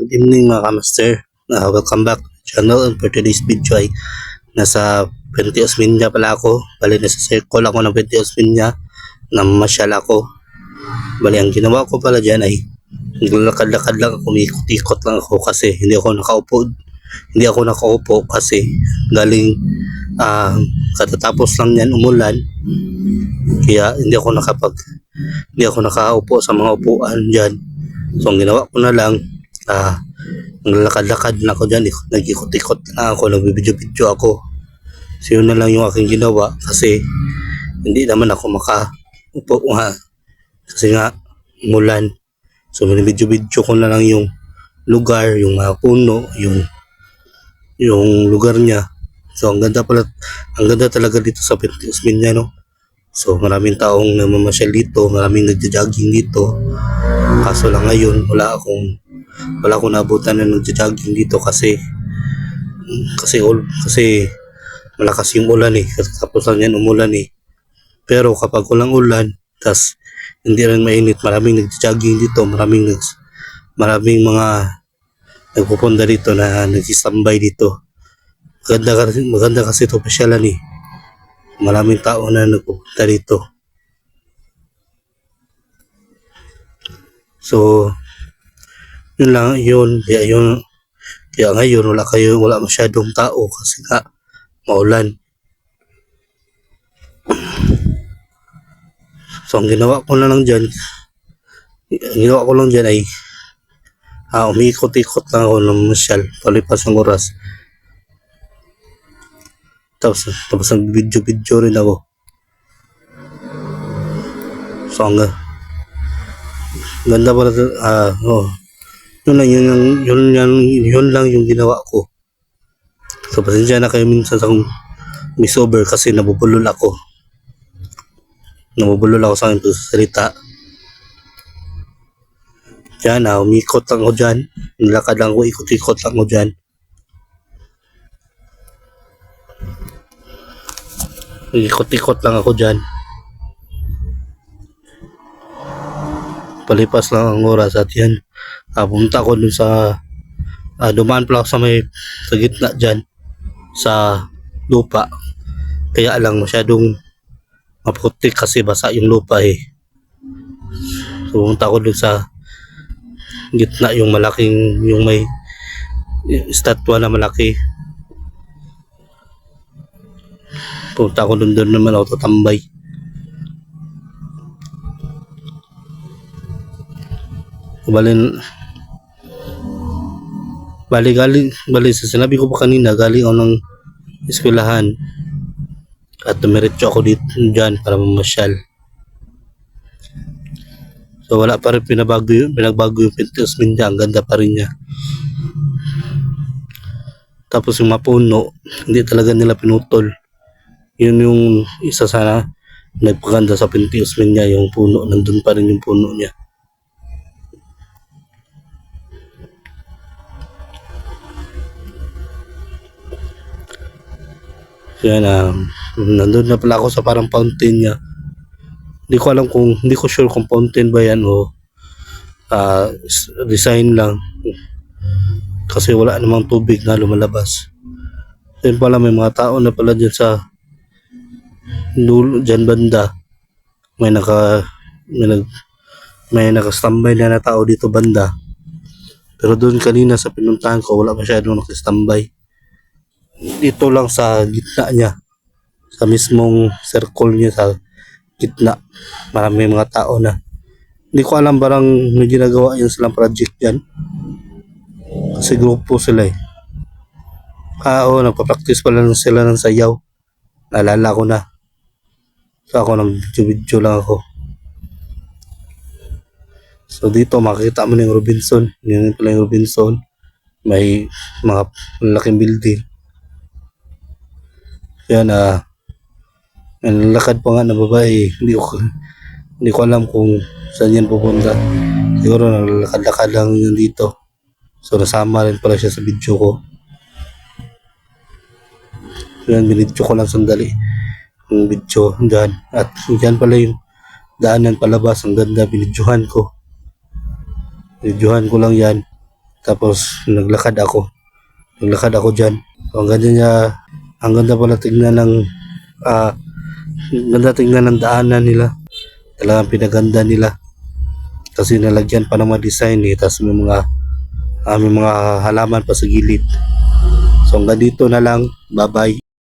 Good evening mga kamaster. Uh, welcome back to channel and for today's video ay nasa Puente Osmeña pala ako. Bali nasa circle ako ng Puente Osmeña na masyal ako. Bali ang ginawa ko pala dyan ay naglalakad-lakad lang ako, umikot-ikot lang ako kasi hindi ako nakaupo. Hindi ako nakaupo kasi galing ah, katatapos lang yan umulan. Kaya hindi ako nakapag hindi ako nakaupo sa mga upuan dyan. So ang ginawa ko na lang ah naglalakad-lakad na ako dyan, ik- nag-ikot-ikot na ako, nagbibidyo-bidyo ako. So yun na lang yung aking ginawa kasi hindi naman ako makaupo nga. Kasi nga, mulan. So binibidyo-bidyo ko na lang yung lugar, yung mga puno, yung yung lugar niya. So ang ganda pala, ang ganda talaga dito sa Pintis niya, no? So maraming taong namamasyal dito, maraming nagja-jogging dito. Kaso lang ngayon, wala akong wala akong nabutan na nagja-jogging dito kasi kasi ul kasi malakas yung ulan eh. Tapos lang yan umulan eh. Pero kapag walang ulan, tas hindi rin mainit, maraming nagja-jogging dito, maraming nags, maraming mga nagpupunta dito na nagsistambay dito. Maganda kasi, maganda kasi ito pasyalan eh. Maraming tao na nagpupunta dito. So, yun lang, yun, kaya yun, kaya ngayon wala kayo, wala masyadong tao kasi nga maulan. So, ang ginawa ko na lang dyan, ang ginawa ko lang dyan ay ah, umiikot-ikot lang ako ng masyal, palipas ng oras. Tapos, tapos nag-video-video rin ako. So, ang ga- ganda pala, ah, oh, yun lang, yun, lang, yun, lang, yun lang yung ginawa ko. So, pasensya na kayo minsan sa akong misover kasi nabubulol ako. Nabubulol ako sa aking salita. Diyan ah, umikot lang ako dyan. Nilakad lang ako, ikot-ikot lang ako dyan. Ikot-ikot lang ako dyan. Palipas lang ang oras at yan. Ah, pumunta ako dun sa ah, dumaan pala sa may sa gitna dyan sa lupa. Kaya lang masyadong maputik kasi basa yung lupa eh. So pumunta ako dun sa gitna yung malaking yung may estatwa na malaki. Pumunta ako dun doon naman ako tatambay. Balin Bali galing bali sa sinabi ko pa kanina galing ako ng eskwelahan at dumiretso ako dito dyan para mamasyal. So wala pa rin pinabago yun, pinagbago yung Pintos Minja, ang ganda pa rin niya. Tapos yung mapuno, hindi talaga nila pinutol. Yun yung isa sana nagpaganda sa Pintos Minja, yung puno, nandun pa rin yung puno niya. Yan, um, nandun na pala ako sa parang fountain niya. Hindi ko alam kung, hindi ko sure kung fountain ba yan o s- design lang. Kasi wala namang tubig na lumalabas. Yan pala may mga tao na pala dyan sa dulo, dyan banda. May naka, may nag, may nakastambay na na tao dito banda. Pero doon kanina sa pinuntahan ko, wala masyadong nakastambay dito lang sa gitna niya. Sa mismong circle niya sa gitna. Marami mga tao na. Hindi ko alam barang may ginagawa yun silang project dyan. Kasi grupo sila eh. Ah oo nagpa-practice pala lang sila ng sayaw. Naalala ko na. So ako nag video lang ako. So dito makikita mo na yung Robinson. Yun pala yung Robinson. May mga malaking building yan ah. Ang lakad pa nga na babae. Hindi ko hindi ko alam kung saan yan pupunta. Siguro naglalakad-lakad lang yun dito. So nasama rin pala siya sa video ko. Yan, binidyo ko lang sandali. Yung video dyan. At dyan pala yung daanan palabas. Ang ganda, binidyohan ko. Binidyohan ko lang yan. Tapos naglakad ako. Naglakad ako dyan. So, ang ganda niya, ang ganda pala tingnan ng, ang ganda tingnan ng daanan nila. Talagang pinaganda nila. Kasi nalagyan pa ng mga design eh. Tapos may mga, ah, may mga halaman pa sa gilid. So hanggang dito na lang. Bye-bye.